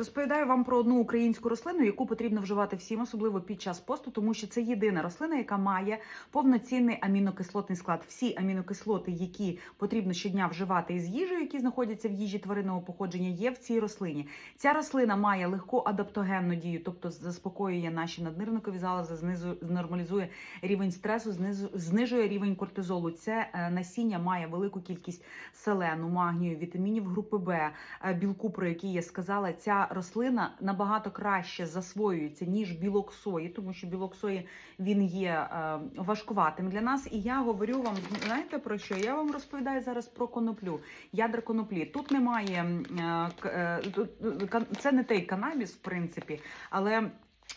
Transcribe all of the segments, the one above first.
Розповідаю вам про одну українську рослину, яку потрібно вживати всім, особливо під час посту, тому що це єдина рослина, яка має повноцінний амінокислотний склад. Всі амінокислоти, які потрібно щодня вживати із їжею, які знаходяться в їжі тваринного походження, є в цій рослині. Ця рослина має легку адаптогенну дію, тобто заспокоює наші наднирникові залози, знизу нормалізує рівень стресу, знижує рівень кортизолу. Це е, насіння має велику кількість селену, магнію, вітамінів групи Б, е, білку, про який я сказала. Ця рослина набагато краще засвоюється ніж білок сої, тому що білок сої він є е, важкуватим для нас. І я говорю вам, знаєте про що? Я вам розповідаю зараз про коноплю, ядра коноплі. Тут немає е, е, це не той канабіс, в принципі, але.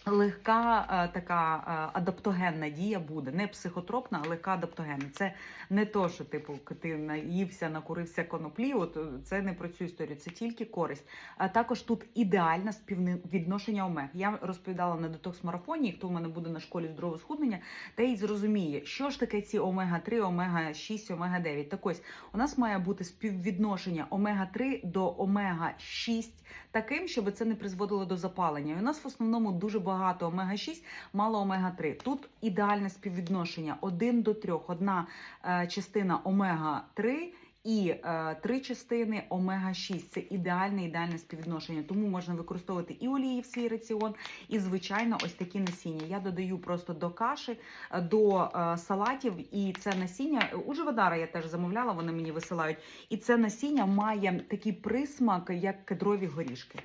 Легка е, така е, адаптогенна дія буде, не психотропна, а легка адаптогенна. Це не то, що типу ти наївся, накурився коноплі. От е, це не про цю історію, це тільки користь. А також тут ідеальне співвідношення омег. Я розповідала на детокс марафоні. Хто в мене буде на школі здорового схуднення, та й зрозуміє, що ж таке ці омега 3 омега 6 омега 9 Так ось у нас має бути співвідношення омега 3 до омега 6 таким, щоб це не призводило до запалення. І у нас в основному дуже багато омега 6 мало омега 3 Тут ідеальне співвідношення 1 до 3. Одна е, частина омега 3 і е, три частини омега 6 це ідеальне ідеальне співвідношення. Тому можна використовувати і олії в свій раціон, і звичайно, ось такі насіння. Я додаю просто до каші, е, до е, салатів, і це насіння у живодара я теж замовляла. Вони мені висилають. І це насіння має такий присмак, як кедрові горішки.